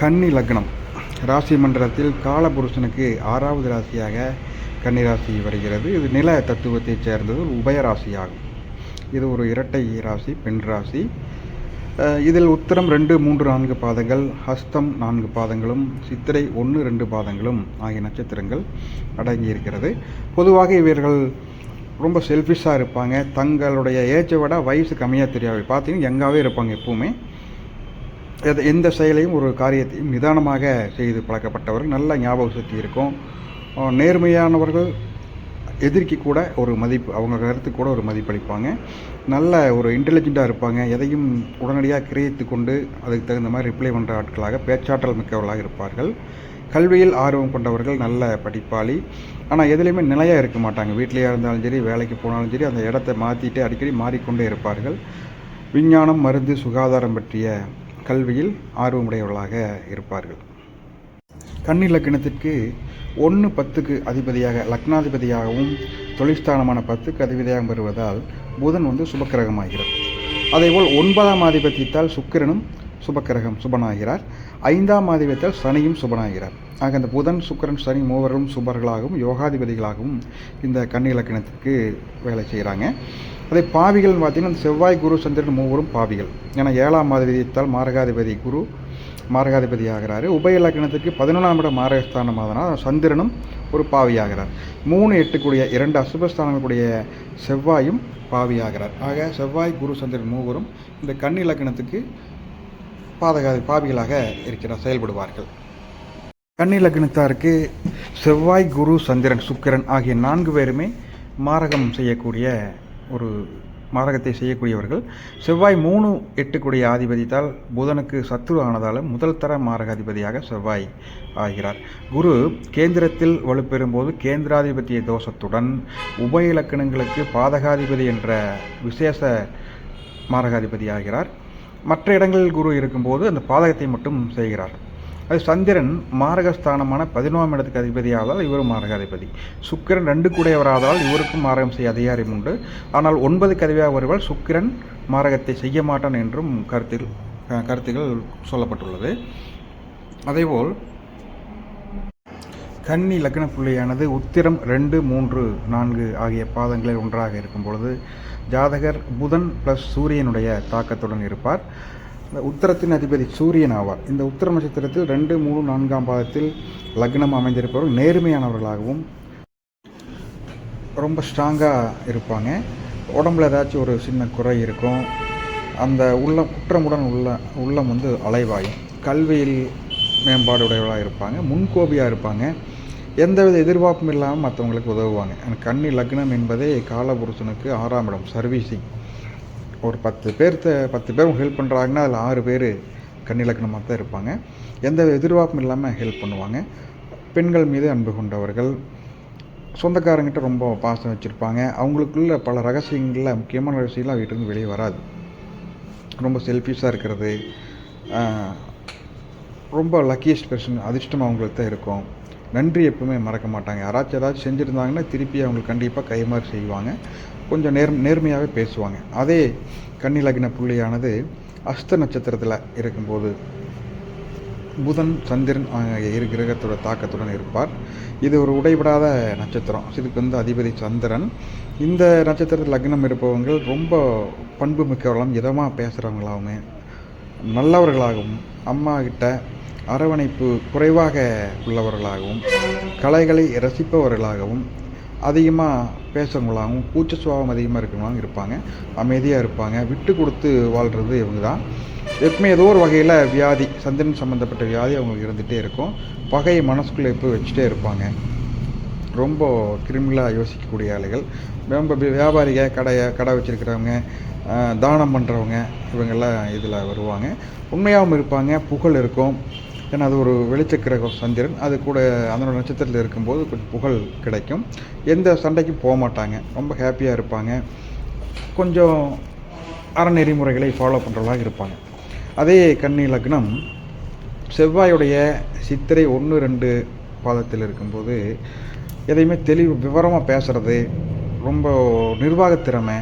கன்னி லக்னம். ராசி மண்டலத்தில் காலபுருஷனுக்கு ஆறாவது ராசியாக கன்னி ராசி வருகிறது. இது நில தத்துவத்தைச் சேர்ந்தது ஒரு உபயராசியாகும் இது ஒரு இரட்டை ராசி பெண் ராசி. இதில் உத்தரம் ரெண்டு மூன்று நான்கு பாதங்கள் ஹஸ்தம் நான்கு பாதங்களும் சித்திரை ஒன்று ரெண்டு பாதங்களும் ஆகிய நட்சத்திரங்கள் அடங்கி இருக்கிறது பொதுவாக இவர்கள் ரொம்ப செல்ஃபிஷாக இருப்பாங்க. தங்களுடைய ஏஜை விட வயசு கம்மியாக தெரியாது. பார்த்தீங்கன்னா யங்காகவே இருப்பாங்க எப்பவுமே. எது எந்த செயலையும் ஒரு காரியத்தையும் நிதானமாக செய்து பழக்கப்பட்டவர்கள் நல்ல ஞாபக சக்தி இருக்கும். நேர்மையானவர்கள் எதிர்க்கு கூட ஒரு மதிப்பு அவங்க கருத்து கூட ஒரு மதிப்பளிப்பாங்க. நல்ல ஒரு இன்டெலிஜெண்ட்டாக இருப்பாங்க. எதையும் உடனடியாக கிரகித்து கொண்டு அதுக்கு தகுந்த மாதிரி ரிப்ளை பண்ணுற ஆட்களாக பேச்சாற்றல் மிக்கவர்களாக இருப்பார்கள். கல்வியில் ஆர்வம் கொண்டவர்கள் நல்ல படிப்பாளி. ஆனால் எதுலேயுமே நிலையாக இருக்க மாட்டாங்க. வீட்டிலையாக இருந்தாலும் சரி வேலைக்கு போனாலும் சரி அந்த இடத்த மாற்றிட்டு அடிக்கடி மாறிக்கொண்டே இருப்பார்கள். விஞ்ஞானம் மருந்து சுகாதாரம் பற்றிய கல்வியில் ஆர்வமுடையவர்களாக இருப்பார்கள். கண்ணிலக்கணத்திற்கு ஒன்று பத்துக்கு அதிபதியாக லக்னாதிபதியாகவும் தொழிற்ஸ்தானமான பத்துக்கு அதிபதியாகவும் வருவதால் புதன் வந்து சுபக்கிரகமாகிறது அதேபோல் ஒன்பதாம் ஆதிபத்தியத்தால் சுக்கிரனும் சுபக்கிரகம் சுபனாகிறார். ஐந்தாம் ஆதிபத்தியத்தால் சனியும் சுபனாகிறார். ஆக இந்த புதன் சுக்கிரன் சனி மூவரும் சுபர்களாகவும் யோகாதிபதிகளாகவும் இந்த கன்னி லக்னத்திற்கு வேலை செய்கிறாங்க. அதே பாவிகள்னு பார்த்தீங்கன்னா இந்த செவ்வாய் குரு சந்திரன் மூவரும் பாவிகள். ஏன்னா ஏழாம் ஆதிபதியத்தால் மாரகாதிபதி குரு மாரகாதிபதி ஆகிறாரு. உபய லக்னத்துக்கு பதினொன்றாம் இடம் மாரகஸ்தானம் அதனால் சந்திரனும் ஒரு பாவியாகிறார். மூணு எட்டுக்குடைய இரண்டு அசுபஸ்தானங்களுடைய செவ்வாயும் பாவியாகிறார். ஆக செவ்வாய் குரு சந்திரன் மூவரும் இந்த கண் இலக்கணத்துக்கு பாதகா பாவிகளாக இருக்கிறார் செயல்படுவார்கள். கன்னி லக்னத்தாருக்கு செவ்வாய் குரு சந்திரன் சுக்கிரன் ஆகிய நான்கு பேருமே மாரகம் செய்யக்கூடிய ஒரு மாரகத்தை செய்யக்கூடியவர்கள். செவ்வாய் மூணு எட்டுக்குடைய ஆதிபதித்தால் புதனுக்கு சத்துரு ஆனதாலும் முதல் தர மாரகாதிபதியாக செவ்வாய் ஆகிறார். குரு கேந்திரத்தில் வலுப்பெறும்போது கேந்திராதிபத்திய தோஷத்துடன் உபய இலக்கணங்களுக்கு பாதகாதிபதி என்ற விசேஷ மாரகாதிபதி ஆகிறார். மற்ற இடங்களில் குரு இருக்கும்போது அந்த பாதகத்தை மட்டும் செய்கிறார். அது சந்திரன் மாரகஸ்தானமான பதினோராம் இடத்துக்கு அதிபதியாவதால் இவரும் மாரகாதிபதி. சுக்கிரன் ரெண்டு கூடையவராதால் இவருக்கும் மாரகம் செய்ய அதிகாரம் உண்டு. ஆனால் ஒன்பதுக்கு அதிபதியாக வருவால் சுக்கிரன் மாரகத்தை செய்ய மாட்டான் என்றும் கருத்தில் கருத்துகள் சொல்லப்பட்டுள்ளது. அதேபோல் கன்னி லக்ன புள்ளியானது உத்திரம் ரெண்டு மூன்று நான்கு ஆகிய பாதங்களில் ஒன்றாக இருக்கும் பொழுது ஜாதகர் புதன் ப்ளஸ் சூரியனுடைய தாக்கத்துடன் இருப்பார். உத்தரத்தின் அதிபதி சூரியன் ஆவார். இந்த உத்தர நட்சத்திரத்தில் ரெண்டு மூணு நான்காம் பாதத்தில் லக்னம் அமைந்திருப்பவர்கள் நேர்மையானவர்களாகவும் ரொம்ப ஸ்ட்ராங்காக இருப்பாங்க. உடம்புல ஏதாச்சும் ஒரு சின்ன குறை இருக்கும். அந்த உள்ளம் குற்றமுடன் உள்ள உள்ளம் வந்து அலைவாயும். கல்வியில் மேம்பாடுடையவர்களாக இருப்பாங்க. முன்கோபியாக இருப்பாங்க. எந்தவித எதிர்பார்ப்பும் இல்லாமல் மற்றவங்களுக்கு உதவுவாங்க. கன்னி லக்னம் என்பதே காலபுருஷனுக்கு ஆறாம் இடம் சர்வீசிங் ஒரு பத்து பேர்த்த பத்து பேர் ஹெல்ப் பண்ணுறாங்கன்னா அதில் ஆறு பேர் கண்ணிலக்கணமாக தான் இருப்பாங்க. எந்த எதிர்பார்ப்பும் இல்லாமல் ஹெல்ப் பண்ணுவாங்க. பெண்கள் மீது அன்பு கொண்டவர்கள். சொந்தக்காரங்கிட்ட ரொம்ப பாசம் வச்சுருப்பாங்க. அவங்களுக்குள்ள பல ரகசியங்களில் முக்கியமான ரகசியங்கள் வீட்டிலேருந்து வெளியே வராது. ரொம்ப செல்ஃபிஷாக இருக்கிறது. ரொம்ப லக்கியஸ்ட் பெர்சன் அதிர்ஷ்டம் அவங்களுக்கு தான் இருக்கும். நன்றி எப்பவுமே மறக்க மாட்டாங்க. யாராச்சும் ஏதாச்சும் செஞ்சுருந்தாங்கன்னா திருப்பி அவங்களுக்கு கண்டிப்பாக கைமாறு செய்வாங்க. கொஞ்சம் நேர் நேர்மையாகவே பேசுவாங்க. அதே கன்னி லக்ன புள்ளியானது அஸ்த நட்சத்திரத்தில் இருக்கும்போது புதன் சந்திரன் ஆகிய இரு கிரகத்தோட தாக்கத்துடன் இருப்பார். இது ஒரு உடைபடாத நட்சத்திரம். இதுக்கு வந்து அதிபதி சந்திரன். இந்த நட்சத்திரத்தில் லக்னம் இருப்பவங்க ரொம்ப பண்பு மிக்கவர்களும் இதமாக பேசுகிறவங்களாகவும் நல்லவர்களாகவும் அம்மா கிட்ட அரவணைப்பு குறைவாக உள்ளவர்களாகவும் கலைகளை ரசிப்பவர்களாகவும் அதிகமாக பேசுகிறவங்களாகவும் கூச்ச சுபாவம் அதிகமாக இருக்கிறவங்களாகவும் இருப்பாங்க. அமைதியாக இருப்பாங்க. விட்டு கொடுத்து வாழ்கிறது இவங்க தான் எப்பவுமே ஏதோ ஒரு வகையில் வியாதி சந்திரன் சம்மந்தப்பட்ட வியாதி அவங்களுக்கு இருந்துகிட்டே இருக்கும். பகையை மனசுக்குள்ளே எப்போ வச்சுட்டே இருப்பாங்க. ரொம்ப கிரிமினலாக யோசிக்கக்கூடிய ஆளுகள். ரொம்ப வியாபாரிகள் வியாபாரிக கடையை கடை வச்சுருக்கிறவங்க தானம் பண்ணுறவங்க இவங்கெல்லாம் இதில் வருவாங்க. உண்மையாகவும் இருப்பாங்க. புகழ் இருக்கும். ஏன்னா அது ஒரு வெளிச்சக்கிரக சந்திரன். அது கூட அதனோட நட்சத்திரத்தில் இருக்கும்போது கொஞ்சம் புகழ் கிடைக்கும். எந்த சண்டைக்கும் போக மாட்டாங்க. ரொம்ப ஹாப்பியாக இருப்பாங்க. கொஞ்சம் அறநெறிமுறைகளை ஃபாலோ பண்ணுறவங்களாக இருப்பாங்க. அதே கன்னி லக்னம் செவ்வாயுடைய சித்திரை ஒன்று ரெண்டு பாதத்தில் இருக்கும்போது எதையுமே தெளிவு விவரமாக பேசுகிறது ரொம்ப நிர்வாகத்திறமை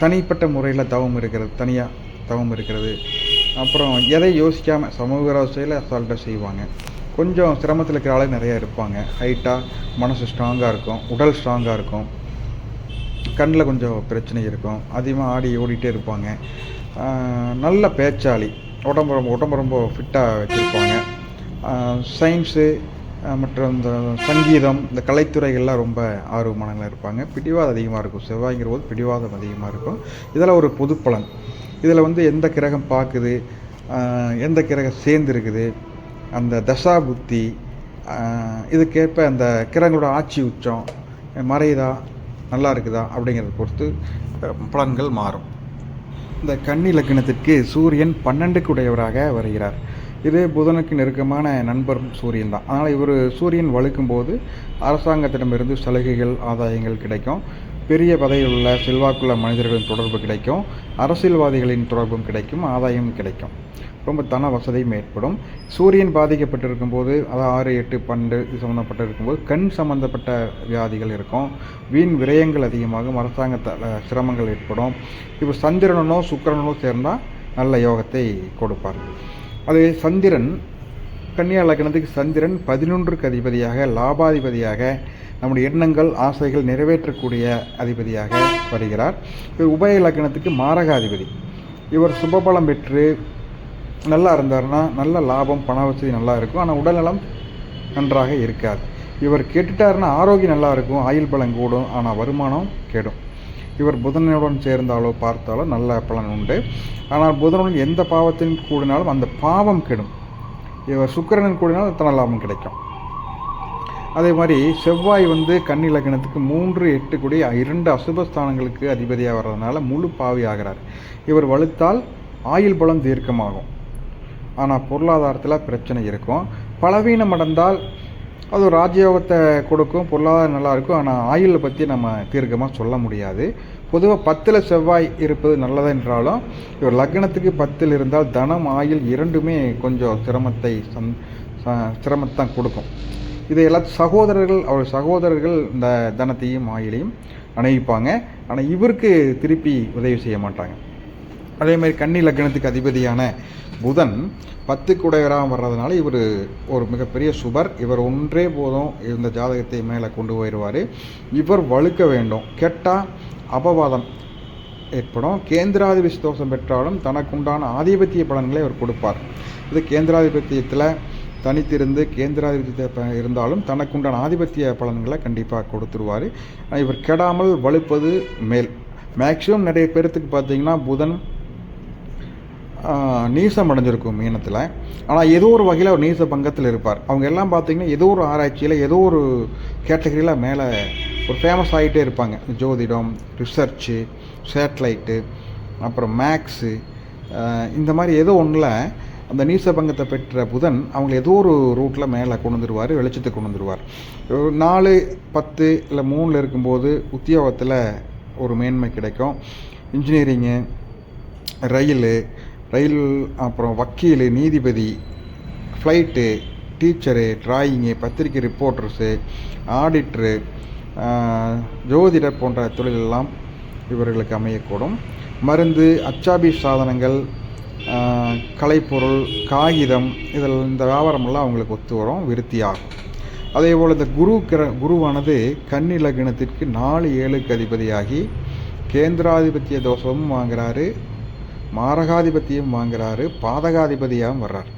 தனிப்பட்ட முறையில் தவம் இருக்கிறது தனியாக தவம் இருக்கிறது அப்புறம் எதை யோசிக்காமல் சமூக விரோசையில் அசால்ட்டாக செய்வாங்க. கொஞ்சம் சிரமத்தில் இருக்கிற ஆளே நிறையா இருப்பாங்க. ஹைட்டாக மனசு ஸ்ட்ராங்காக இருக்கும் உடல் ஸ்ட்ராங்காக இருக்கும். கண்ணில் கொஞ்சம் பிரச்சனை இருக்கும். அதிகமாக ஆடி ஓடிட்டே இருப்பாங்க. நல்ல பேச்சாளி. உடம்பு ரொம்ப உடம்பு ரொம்ப ஃபிட்டாக வச்சுருப்பாங்க. சயின்ஸு மற்றும் இந்த சங்கீதம் இந்த கலைத்துறைகள்லாம் ரொம்ப ஆர்வமானங்களாக இருப்பாங்க. பிடிவாதம் அதிகமாக இருக்கும். செவ்வாய்ங்கிற போது பிடிவாதம் அதிகமாக இருக்கும். இதெல்லாம் ஒரு பொது பலன் இதில் வந்து எந்த கிரகம் பார்க்குது எந்த கிரகம் சேர்ந்துருக்குது அந்த தசா புத்தி இதுக்கேற்ப அந்த கிரகங்களோட ஆட்சி உச்சம் மறையுதா நல்லா இருக்குதா அப்படிங்கிறத பொறுத்து பலன்கள் மாறும். இந்த கன்னி லக்னத்திற்கு சூரியன் பன்னெண்டுக்கு உடையவராக வருகிறார். இது புதனுக்கு நெருக்கமான நண்பரும் சூரியன் தான். அதனால் இவர் சூரியன் வலுக்கும் போது அரசாங்கத்திடமிருந்து சலுகைகள் ஆதாயங்கள் கிடைக்கும். பெரிய பதவியில் உள்ள செல்வாக்குள்ள மனிதர்களின் தொடர்பு கிடைக்கும். அரசியல்வாதிகளின் தொடர்பும் கிடைக்கும். ஆதாயமும் கிடைக்கும். ரொம்ப தன வசதியும் ஏற்படும். சூரியன் பாதிக்கப்பட்டிருக்கும் போது அதாவது ஆறு எட்டு பன்னெண்டு இது சம்மந்தப்பட்டு இருக்கும்போது கண் சம்மந்தப்பட்ட வியாதிகள் இருக்கும். வீண் விரயங்கள் அதிகமாகும். அரசாங்க த சிரமங்கள் ஏற்படும். இப்போ சந்திரனோ சுக்கரனோ சேர்ந்தால் நல்ல யோகத்தை கொடுப்பார். அது சந்திரன். கன்னியா லக்னத்துக்கு சந்திரன் பதினொன்றுக்கு அதிபதியாக லாபாதிபதியாக நம்முடைய எண்ணங்கள் ஆசைகள் நிறைவேற்றக்கூடிய அதிபதியாக வருகிறார். இவர் உபய மாறகா அதிபதி இவர் சுபபலம் பெற்று நல்லா இருந்தாருன்னா நல்ல லாபம் பண வசதி நல்லா இருக்கும். ஆனால் உடல்நலம் நன்றாக இருக்காது. இவர் கெட்டுட்டாருன்னா ஆரோக்கியம் நல்லா இருக்கும் ஆயுள் பலம் கூடும் ஆனால் வருமானம் கெடும். இவர் புதனுடன் சேர்ந்தாலோ பார்த்தாலோ நல்ல பலன் உண்டு. ஆனால் புதனுடன் எந்த பாவத்தின் கூடினாலும் அந்த பாவம் கெடும். இவர் சுக்கரனின் கூடினால் தன லாபம் கிடைக்கும். அதே மாதிரி செவ்வாய் வந்து கன்னி லக்னத்துக்கு மூன்று எட்டு கூடிய இரண்டு அசுபஸ்தானங்களுக்கு அதிபதியாக வர்றதுனால முழு பாவி ஆகிறார். இவர் வலுத்தால் ஆயுள் பலம் தீர்க்கமாகும். ஆனால் பொருளாதாரத்தில் பிரச்சனை இருக்கும். பலவீனம் அடைந்தால் அது ஒரு ராஜயோகத்தை கொடுக்கும் பொருளாதாரம் நல்லாயிருக்கும் ஆனால் ஆயுளை பற்றி நம்ம தீர்க்கமாக சொல்ல முடியாது. பொதுவாக பத்தில் செவ்வாய் இருப்பது நல்லது என்றாலும் இவர் லக்னத்துக்கு பத்தில் இருந்தால் தனம் ஆயுள் இரண்டுமே கொஞ்சம் சிரமத்தை சந் ச- சிரமத்தான் கொடுக்கும். இதையெல்லாம் சகோதரர்கள் அவர் சகோதரர்கள் இந்த தனத்தையும் ஆயிலையும் அணைவிப்பாங்க. ஆனால் இவருக்கு திருப்பி உதவி செய்ய மாட்டாங்க. அதே மாதிரி கன்னி லக்னத்துக்கு அதிபதியான புதன் பத்து குடையராக வர்றதுனால இவர் ஒரு மிகப்பெரிய சுபர். இவர் ஒன்றே போதும் இந்த ஜாதகத்தை மேலே கொண்டு போயிடுவார். இவர் வழுக்க வேண்டும். கெட்டால் அபவாதம் ஏற்படும். கேந்திராதிபதி தோஷம் பெற்றாலும் தனக்குண்டான ஆதிபத்திய பலன்களை அவர் கொடுப்பார். இது கேந்திராதிபத்தியத்தில் தனித்திருந்து கேந்திராதிபத்திய இருந்தாலும் தனக்குண்டான ஆதிபத்திய பலன்களை கண்டிப்பாக கொடுத்துருவார். இவர் கெடாமல் வலுப்பது மேல். மேக்ஸிமம் நிறைய பேர்த்துக்கு பார்த்தீங்கன்னா புதன் நீசம் அடைஞ்சிருக்கும் மீனத்தில். ஆனால் ஏதோ ஒரு வகையில் அவர் நீச பங்கத்தில் இருப்பார். அவங்க எல்லாம் பார்த்தீங்கன்னா ஏதோ ஒரு ஆராய்ச்சியில் ஏதோ ஒரு கேட்டகரியில் மேலே ஒரு ஃபேமஸ் ஆகிட்டே இருப்பாங்க. ஜோதிடம் ரிசர்ச்சு சேட்டலைட்டு அப்புறம் மேக்ஸு இந்த மாதிரி ஏதோ ஒன்றில் அந்த நீச பங்கத்தை பெற்ற புதன் அவங்களை ஏதோ ஒரு ரூட்டில் மேலே கொண்டு வந்துருவார் வெளிச்சத்தை கொண்டு வந்துருவார். நாலு பத்து இல்லை மூணில் இருக்கும்போது உத்தியோகத்தில் ஒரு மேன்மை கிடைக்கும். இன்ஜினியரிங்கு ரயில் ரயில் அப்புறம் வக்கீல் நீதிபதி ஃப்ளைட்டு டீச்சரு டிராயிங்கு பத்திரிக்கை ரிப்போர்ட்டர்ஸு ஆடிட்ரு ஜோதிடர் போன்ற தொழிலெல்லாம் இவர்களுக்கு அமையக்கூடும். மருந்து அச்சாபி சாதனங்கள் கலைப்பொருள் காகிதம் இதில் இந்த வியாபாரமெல்லாம் அவங்களுக்கு ஒத்து வரும் விருத்தியாகும். அதே போல் இந்த குரு கிர குருவானது கன்னி லக்னத்திற்கு நாலு ஏழுக்கு அதிபதியாகி கேந்திராதிபத்திய தோஷமும் வாங்குறாரு மாரகாதிபத்தியம் வாங்குறாரு பாதகாதிபதியாகவும் வர்றார்.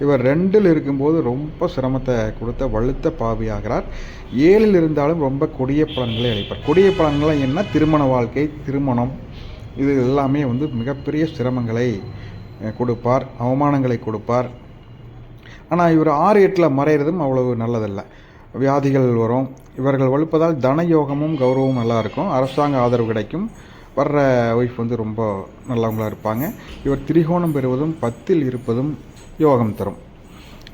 இவர் ரெண்டில் இருக்கும்போது ரொம்ப சிரமத்தை கொடுத்த வலுத்த பாவியாகிறார். ஏழில் இருந்தாலும் ரொம்ப கொடிய பலன்களை அளிப்பார். கொடிய பலன்கள் என்ன? திருமண வாழ்க்கை திருமணம் இது எல்லாமே வந்து மிகப்பெரிய சிரமங்களை கொடுப்பார் அவமானங்களை கொடுப்பார். ஆனால் இவர் ஆறு எட்டில் மறைகிறதும் அவ்வளவு நல்லதல்ல. வியாதிகள் வரும். இவர்கள் வலுப்பதால் தனயோகமும் கௌரவமும் நல்லா இருக்கும். அரசாங்க ஆதரவு கிடைக்கும். வர்ற ஒய்ஃப் வந்து ரொம்ப நல்லவங்களாக இருப்பாங்க. இவர் திரிகோணம் பெறுவதும் பத்தில் இருப்பதும் யோகம் தரும்.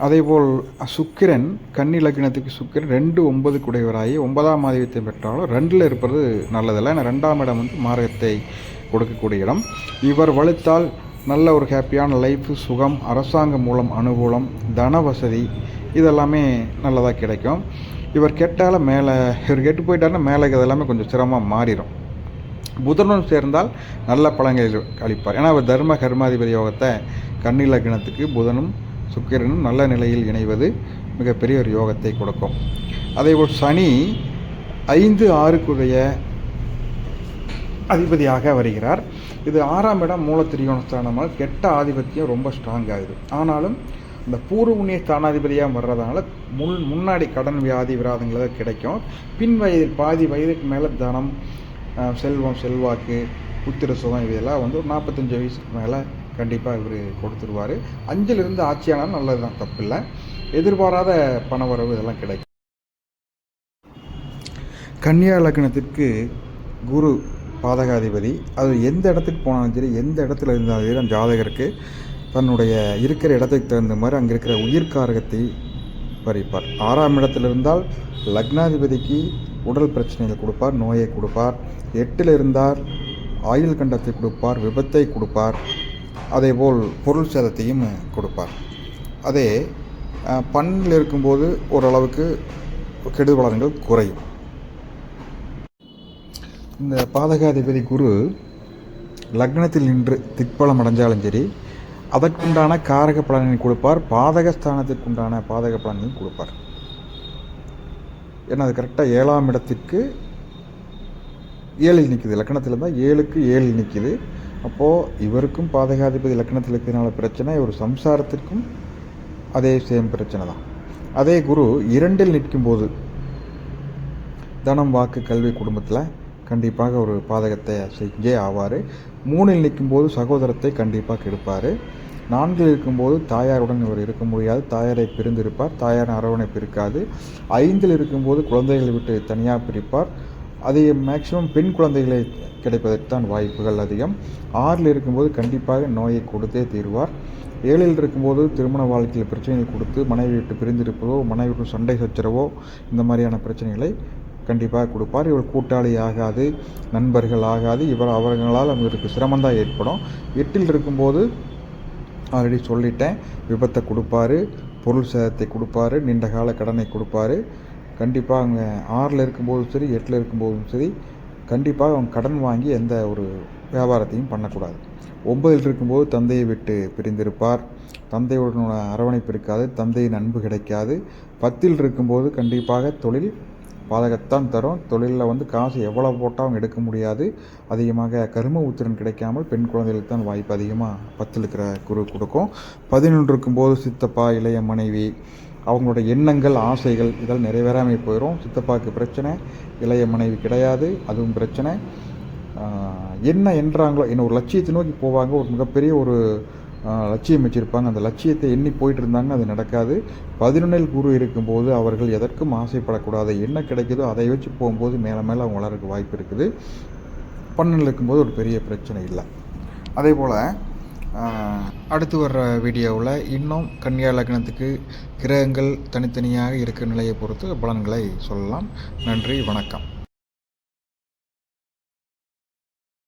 அதேபோல் சுக்கிரன் கன்னி லக்னத்துக்கு சுக்கிரன் ரெண்டு ஒன்பது குடையவராகி ஒன்பதாம் ஆதிபத்தியம் பெற்றாலும் ரெண்டில் இருப்பது நல்லதில்லை. ஏன்னா ரெண்டாம் இடம் வந்து மாரகத்தை கொடுக்கக்கூடிய இடம். இவர் வலுத்தால் நல்ல ஒரு ஹாப்பியான லைஃப் சுகம் அரசாங்கம் மூலம் அனுகூலம் தன வசதி இதெல்லாமே நல்லதாக கிடைக்கும். இவர் கெட்டால் மேலே இவர் கெட்டு போயிட்டாருன்னா மேலே இதெல்லாமே கொஞ்சம் சிரமமாக மாறிடும் புதனுடன் சேர்ந்தால் நல்ல பலன்களை அளிப்பார். ஏன்னா அவர் தர்ம கர்மாதிபதி யோகத்தை கண்ணில கிணத்துக்கு புதனும் சுக்கிரனும் நல்ல நிலையில் இணைவது மிகப்பெரிய ஒரு யோகத்தை கொடுக்கும். அதேபோல் சனி ஐந்து ஆறுக்குரிய அதிபதியாக வருகிறார். இது ஆறாம் இடம் மூல திரியோணஸ்தானமாக கெட்ட ஆதிபத்தியம் ரொம்ப ஸ்ட்ராங் ஆகுது ஆனாலும் இந்த பூர்வ புண்ணிய ஸ்தானாதிபதியாக வர்றதுனால முன் முன்னாடி கடன் வியாதி விராதங்கள் கிடைக்கும். பின் வயதில் பாதி வயதுக்கு மேலே தனம் செல்வம் செல்வாக்கு புத்திர சுகம் இதெல்லாம் வந்து ஒரு நாற்பத்தஞ்சு வயசுக்கு மேலே கண்டிப்பாக இவர் கொடுத்துருவார். அஞ்சிலிருந்து ஆட்சியானாலும் நல்லது தான் தப்பில்லை. எதிர்பாராத பணவரவு இதெல்லாம் கிடைக்கும். கன்னியா லக்னத்திற்கு குரு பாதகாதிபதி. அது எந்த இடத்துக்கு போனாலும் சரி எந்த இடத்துல இருந்தாலும் சரி அந்த ஜாதகருக்கு தன்னுடைய இருக்கிற இடத்துக்கு தகுந்த மாதிரி அங்கே இருக்கிற உயிர்காரகத்தை பறிப்பார். ஆறாம் இடத்தில் இருந்தால் லக்னாதிபதிக்கு உடல் பிரச்சனைகள் கொடுப்பார் நோயை கொடுப்பார். எட்டில் இருந்தால் ஆயுள் கண்டத்தை கொடுப்பார் விபத்தை கொடுப்பார். அதேபோல் பொருள் சேதத்தையும் கொடுப்பார். அதே பன்னில் பண்ணில் இருக்கும்போது ஓரளவுக்கு கெடுபலன்கள் குறையும். இந்த பாதகாதிபதி குரு லக்னத்தில் நின்று திக்பலம் அடைஞ்சாலும் சரி அதற்குண்டான காரக பலனை கொடுப்பார் பாதகஸ்தானத்திற்குண்டான பாதக பலனையும் கொடுப்பார். ஏன்னா அது கரெக்டாக ஏழாம் இடத்திற்கு ஏழில் நிற்குது லக்கணத்தில் இருந்தால் ஏழுக்கு ஏழில் நிற்குது அப்போது இவருக்கும் பாதகாதிபதி லக்கணத்தில் இருக்கிறதுனால பிரச்சனை இவர் சம்சாரத்திற்கும் அதே சேம் பிரச்சனை தான். அதே குரு இரண்டில் நிற்கும்போது தனம் வாக்கு கல்வி குடும்பத்தில் கண்டிப்பாக ஒரு பாதகத்தை செஞ்சே ஆவார். மூணில் நிற்கும்போது சகோதரத்தை கண்டிப்பாக கெடுப்பார் நான்கில் இருக்கும்போது தாயாருடன் இவர் இருக்க முடியாது. தாயாரை பிரிந்திருப்பார். தாயாரின் அரவணைப்பு இருக்காது ஐந்தில் இருக்கும்போது குழந்தைகளை விட்டு தனியாக பிரிப்பார். அது மேக்சிமம் பெண் குழந்தைகளை கிடைப்பதற்கு தான் வாய்ப்புகள் அதிகம். ஆறில் இருக்கும்போது கண்டிப்பாக நோயை கொடுத்தே தீர்வார். ஏழில் இருக்கும்போது திருமண வாழ்க்கையில் பிரச்சனைகள் கொடுத்து மனைவி விட்டு பிரிந்திருப்பதோ மனைவி விட்டு சண்டை சச்சரவோ இந்த மாதிரியான பிரச்சனைகளை கண்டிப்பாக கொடுப்பார். இவர் கூட்டாளி ஆகாது நண்பர்கள் ஆகாது. இவர் அவர்களால் அவங்களுக்கு சிரமந்தான் ஏற்படும். எட்டில் இருக்கும்போது ஆல்ரெடி சொல்லிட்டேன் விபத்தை கொடுப்பாரு பொருள் சேதத்தை கொடுப்பாரு நீண்ட கால கடனை கொடுப்பாரு. கண்டிப்பாக அவங்க ஆறில் இருக்கும்போதும் சரி எட்டில் இருக்கும்போதும் சரி கண்டிப்பாக அவங்க கடன் வாங்கி எந்த ஒரு வியாபாரத்தையும் பண்ணக்கூடாது. ஒன்பதில் இருக்கும்போது தந்தையை விட்டு பிரிந்திருப்பார். தந்தையுடனோட அரவணைப்பு இருக்காது தந்தையின் அன்பு கிடைக்காது. பத்தில் இருக்கும்போது கண்டிப்பாக தொழில் பாதகத்தான் தரும். தொழிலில் வந்து காசு எவ்வளோ போட்டால் அவங்க எடுக்க முடியாது. அதிகமாக கரும உத்திரன் கிடைக்காமல் பெண் குழந்தைகளுக்கு தான் வாய்ப்பு அதிகமாக பத்தில் இருக்கிற குரு கொடுக்கும். பதினொன்று இருக்கும்போது சித்தப்பா இளைய மனைவி அவங்களோட எண்ணங்கள் ஆசைகள் இதெல்லாம் நிறைவேறாமல் போயிடும் சித்தப்பாவுக்கு பிரச்சனை இளைய மனைவி கிடையாது அதுவும் பிரச்சனை. என்ன என்றாங்களோ என்ன ஒரு லட்சியத்தை நோக்கி போவாங்க. ஒரு மிகப்பெரிய ஒரு லட்சியம் வச்சுருப்பாங்க. அந்த லட்சியத்தை எண்ணி போயிட்டு இருந்தாங்க அது நடக்காது. பதினொன்றில் குரு இருக்கும்போது அவர்கள் எதற்கும் ஆசைப்படக்கூடாது. என்ன கிடைக்குதோ அதை வச்சு போகும்போது மேலே மேலே அவங்க வளர்க்க வாய்ப்பு இருக்குது. பன்னெண்டில் இருக்கும்போது ஒரு பெரிய பிரச்சனை இல்லை. அதே போல் அடுத்து வர்ற வீடியோவில் இன்னும் கன்னியா லக்னத்துக்கு கிரகங்கள் தனித்தனியாக இருக்கிற நிலையை பொறுத்து பலன்களை சொல்லலாம். நன்றி. வணக்கம்.